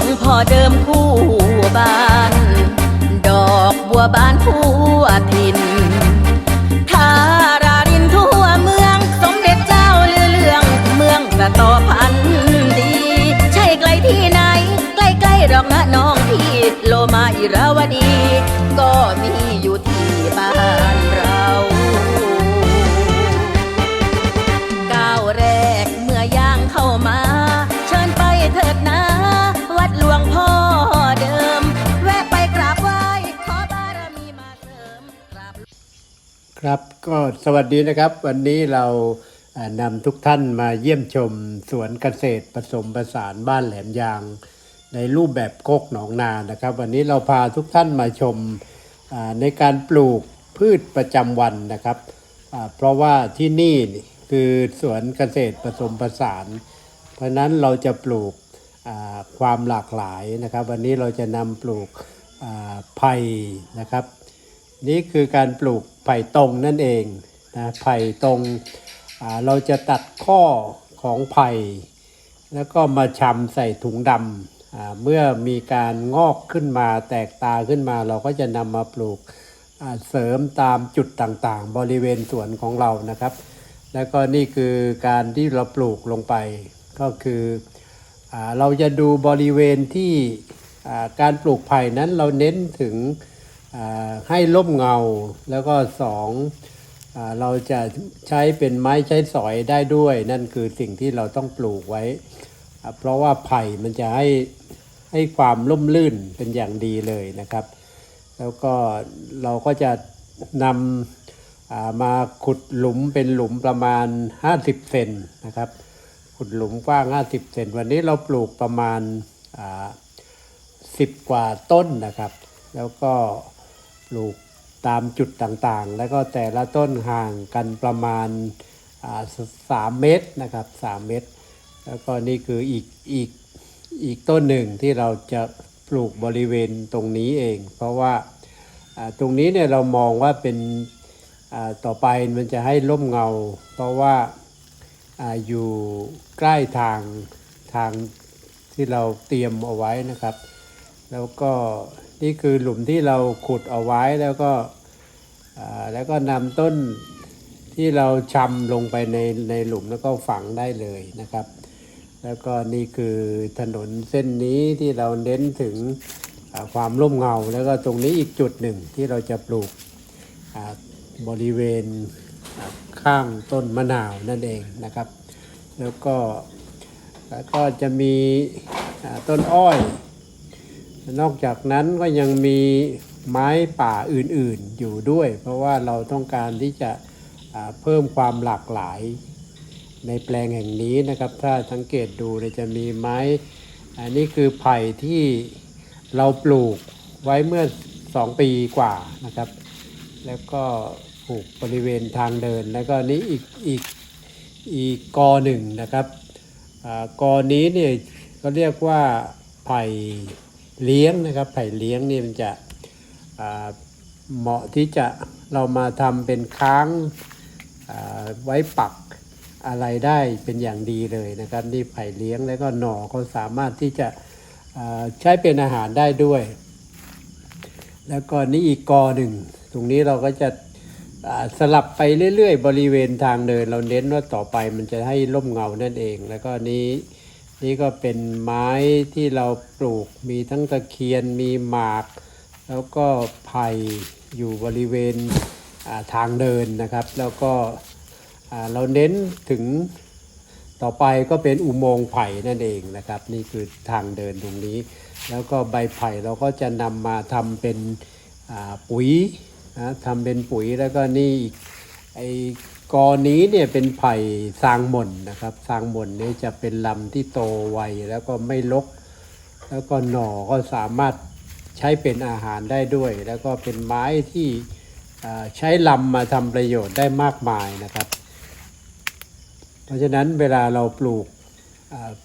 งพ่อเดิมคู่บ้าน ดอกบัวบานทั่วถิ่นทารารินทั่วเมือง สมเด็จเจ้าเลือเลืองเมืองสะต่อพันดี ใช่ไกลที่ไหน ใกล้ๆหรอกนะน้องพี่ ครับก็สวัสดีนะครับ วันนี้เรานำทุกท่านมาเยี่ยมชมสวนเกษตรผสมผสานบ้านแหลมยาง ในรูปแบบโคกหนองนานะครับ วันนี้เราพาทุกท่านมาชมในการปลูกพืชประจำวันนะครับ เพราะว่าที่นี่นี่คือสวนเกษตรผสมผสาน เพราะนั้นเราจะปลูกความหลากหลายนะครับ วันนี้เราจะนำปลูกไผ่นะครับ นี่คือการปลูกไผ่ตรงนั่นเองนะไผ่ตรงเราจะตัดข้อของไผ่แล้วก็มาชำใส่ถุงดำเมื่อมีการงอกขึ้นมาแตกตาขึ้นมา เราก็จะนำมาปลูกเสริมตามจุดต่างๆ บริเวณสวนของเรานะครับ แล้วก็นี่คือการที่เราปลูกลงไป ก็คืออเราจะดูบริเวณที่การปลูกไผ่นั้นเราเน้นถึง ให้ร่มเงา แล้วก็สองอเราจะใช้เป็นไม้ใช้สอยได้ด้วย นั่นคือสิ่งที่เราต้องปลูกไว้ เพราะว่าไผ่มันจะให้ให้ความร่มรื่นเป็นอย่างดีเลยนะครับ แล้วก็เราก็จะนำมาขุดหลุมเป็นหลุมประมาณ 50 เซนนะครับ ขุดหลุมกว้าง 50 เซนวันนี้เราปลูกประมาณอ่าสิบกว่าต้นนะครับ แล้วก็ ปลูกตามจุดต่างๆ แล้วก็แต่ละต้นห่างกันประมาณสามเมตรนะครับสามเมตร แล้วก็นี่คืออีกอีกอีกต้นหนึ่งที่เราจะปลูกบริเวณตรงนี้เอง เพราะว่าตรงนี้เนี่ยเรามองว่าเป็นต่อไปมันจะให้ร่มเงา เพราะว่าออยู่ใกล้ทางทางที่เราเตรียมเอาไว้นะครับ แล้วก็ นี่คือหลุมที่เราขุดเอาไว้แล้วก็แล้วก็นำต้นที่เราชำลงไปในในหลุมแล้วก็ฝังได้เลยนะครับ แล้วก็นี่คือถนนเส้นนี้ที่เราเน้นถึงความร่มเงา แล้วก็ตรงนี้อีกจุดหนึ่งที่เราจะปลูกบริเวณข้างต้นมะนาวนั่นเองนะครับ แล้วก็แล้วก็จะมีต้นอ้อย นอกจากนั้นก็ยังมีไม้ป่าอื่นๆอยู่ด้วย เพราะว่าเราต้องการที่จะเพิ่มความหลากหลาย ในแปลงแห่งนี้นะครับ ถ้าสังเกตดูจะมีไม้ อันนี้คือไผ่ที่เราปลูกไว้เมื่อ 2 ปีกว่านะครับ แล้วก็ปลูกบริเวณทางเดิน แล้วก็นี้อีกอีกอีกกอหนึ่งนะครับอากอนี้เนี่ยก็เรียกว่าไผ่ เลี้ยงนะครับไผ่เลี้ยงนี่มันจะเหมาะที่จะเรามาทำเป็นค้างาไว้ปักอะไรได้เป็นอย่างดีเลยนะครับนี่ไผ่เลี้ยงแล้วก็หน่อเขาสามารถที่จะใช้เป็นอาหารได้ด้วย แล้วก็นี่อีกกอหนึ่งตรงนี้เราก็จะสลับไปเรื่อยๆ บริเวณทางเดิน เราเน้นว่าต่อไปมันจะให้ร่มเงานั่นเอง แล้วก็นี้ นี่ก็เป็นไม้ที่เราปลูกมีทั้งตะเคียนมีหมาก แล้วก็ไผ่อยู่บริเวณทางเดินนะครับ แล้วก็เราเน้นถึงต่อไปก็เป็นอุโมงค์ไผ่นั่นเองนะครับ นี่คือทางเดินตรงนี้ แล้วก็ใบไผ่เราก็จะนำมาทำเป็นปุ๋ยนะทำเป็นปุ๋ยแล้วก็นี่อีกไอ กอนี้เนี่ยเป็นไผ่ซางมนนะครับซางมนเนี่ยจะเป็นลำที่โตไวแล้วก็ไม่ลก แล้วก็หน่อก็สามารถใช้เป็นอาหารได้ด้วย แล้วก็เป็นไม้ที่ใช้ลำมาทำประโยชน์ได้มากมายนะครับ เพราะฉะนั้นเวลาเราปลูก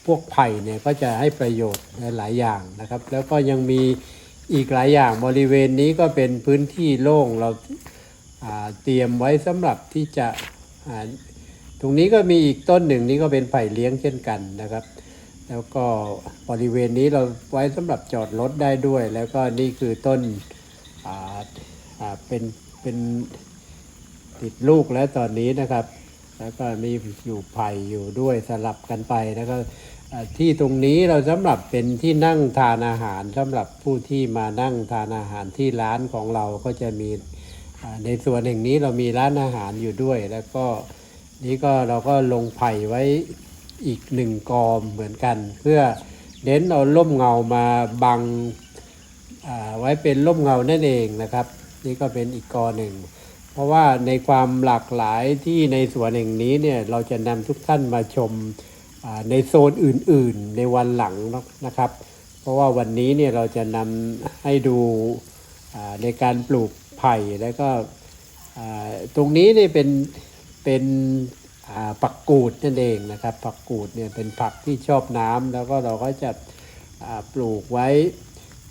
พวกไผ่เนี่ยก็จะให้ประโยชน์หลายอย่างนะครับ แล้วก็ยังมีอีกหลายอย่างบริเวณนี้ก็เป็นพื้นที่โล่งเราเตรียมไว้สำหรับที่จะ ตรงนี้ก็มีอีกต้นหนึ่งนี้ก็เป็นไผ่เลี้ยงเช่นกันนะครับ แล้วก็บริเวณนี้เราไว้สำหรับจอดรถได้ด้วย แล้วก็นี่คือต้นอ่าอ่าเป็นเป็นติดลูกแล้วตอนนี้นะครับ แล้วก็มีอยู่ไผ่อยู่ด้วยสลับกันไปแล้วก็ที่ตรงนี้เราสำหรับเป็นที่นั่งทานอาหารสำหรับผู้ที่มานั่งทานอาหารที่ร้านของเราก็จะมี ในส่วนแห่งนี้เรามีร้านอาหารอยู่ด้วย แล้วก็นี่ก็เราก็ลงไผ่ไว้อีกหนึ่งกอมเหมือนกัน เพื่อเน้นเอาร่มเงามาบังไว้เป็นร่มเงานั่นเองนะครับ นี่ก็เป็นอีกกอหนึ่ง เพราะว่าในความหลากหลายที่ในสวนแห่งนี้เนี่ยเราจะนำทุกท่านมาชมในโซนอื่นๆในวันหลังนะครับ เพราะว่าวันนี้เนี่ยเราจะนำให้ดูในการปลูก ไผ่แล้วก็ตรงนี้เนี่ยเป็นเป็นผักกูดนั่นเองนะครับผักกูดเนี่ยเป็นผักที่ชอบน้ำแล้วก็เราก็จะปลูกไว้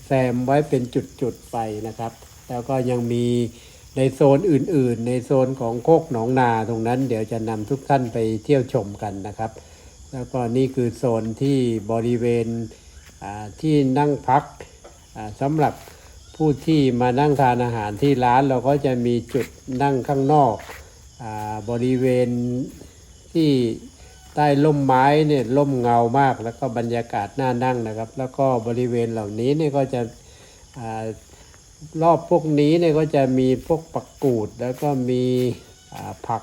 แซมไว้เป็นจุดๆไปนะครับ แล้วก็ยังมีในโซนอื่นๆ ในโซนของโคกหนองนาตรงนั้น เดี๋ยวจะนำทุกท่านไปเที่ยวชมกันนะครับ แล้วก็นี่คือโซนที่บริเวณที่นั่งพักสำหรับ ผู้ที่มานั่งทานอาหารที่ร้านเราก็จะมีจุดนั่งข้างนอกอบริเวณที่ใต้ร่มไม้เนี่ยร่มเงามาก แล้วก็บรรยากาศน่านั่งนะครับ แล้วก็บริเวณเหล่านี้เนี่ยก็จะอรอบพวกนี้เนี่ยก็จะมีพวกปักกูด แล้วก็มีผัก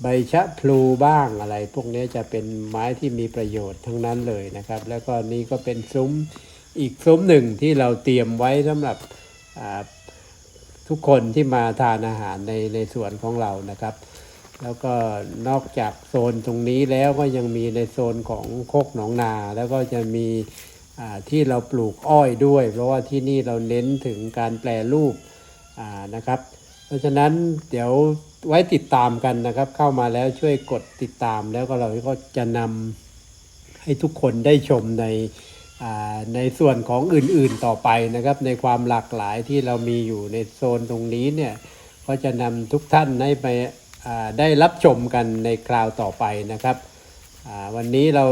ใบชะพลูบ้างอะไร พวกนี้จะเป็นไม้ที่มีประโยชน์ทั้งนั้นเลยนะครับ แล้วก็นี่ก็เป็นซุ้ม อีกซุ้มหนึ่งที่เราเตรียมไว้สำหรับทุกคนที่มาทานอาหารในในสวนของเรานะครับ แล้วก็นอกจากโซนตรงนี้แล้วก็ยังมีในโซนของโคกหนองนา แล้วก็จะมีที่เราปลูกอ้อยด้วย เพราะว่าที่นี่เราเน้นถึงการแปลรูปนะครับ เพราะฉะนั้นเดี๋ยวไว้ติดตามกันนะครับ เข้ามาแล้วช่วยกดติดตามแล้วก็เราก็จะนำให้ทุกคนได้ชมใน ในส่วนของอื่นๆต่อไปนะครับ ในความหลากหลายที่เรามีอยู่ในโซนตรงนี้เนี่ยก็จะนำทุกท่านให้ไปได้รับชมกันในคราวต่อไปนะครับวันนี้เรา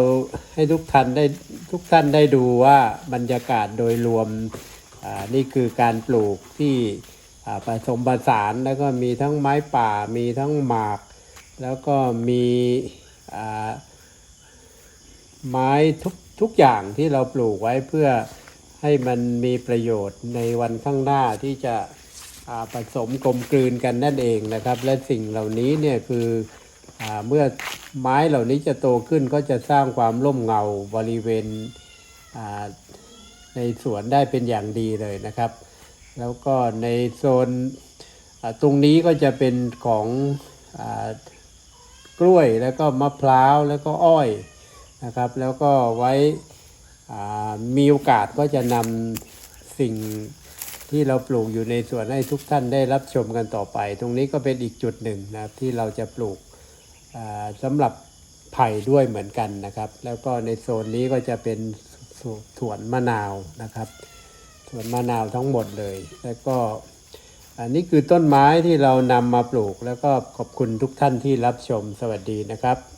ให้ทุกท่านได้ทุกท่านได้ดูว่าบรรยากาศโดยรวมนี่คือการปลูกที่ผสมผสานแล้วก็มีทั้งไม้ป่ามีทั้งหมาก แล้วก็มีไม้ทุก ทุกอย่างที่เราปลูกไว้เพื่อให้มันมีประโยชน์ในวันข้างหน้าที่จะผสมกลมกลืนกันนั่นเองนะครับ และสิ่งเหล่านี้เนี่ยคืออเมื่อไม้เหล่านี้จะโตขึ้นก็จะสร้างความร่มเงาบริเวณในสวนได้เป็นอย่างดีเลยนะครับ แล้วก็ในโซนตรงนี้ก็จะเป็นของอกล้วยแล้วก็มะพร้าวแล้วก็อ้อย นะครับ แล้วก็ไว้มีโอกาสก็จะนำสิ่งที่เราปลูกอยู่ในสวนให้ทุกท่านได้รับชมกันต่อไป ตรงนี้ก็เป็นอีกจุดหนึ่งนะครับที่เราจะปลูกสำหรับไผ่ด้วยเหมือนกันนะครับ แล้วก็ในโซนนี้ก็จะเป็นสวนมะนาวนะครับสวนมะนาวทั้งหมดเลย แล้วก็อันนี้คือต้นไม้ที่เรานำมาปลูก แล้วก็ขอบคุณทุกท่านที่รับชมสวัสดีนะครับ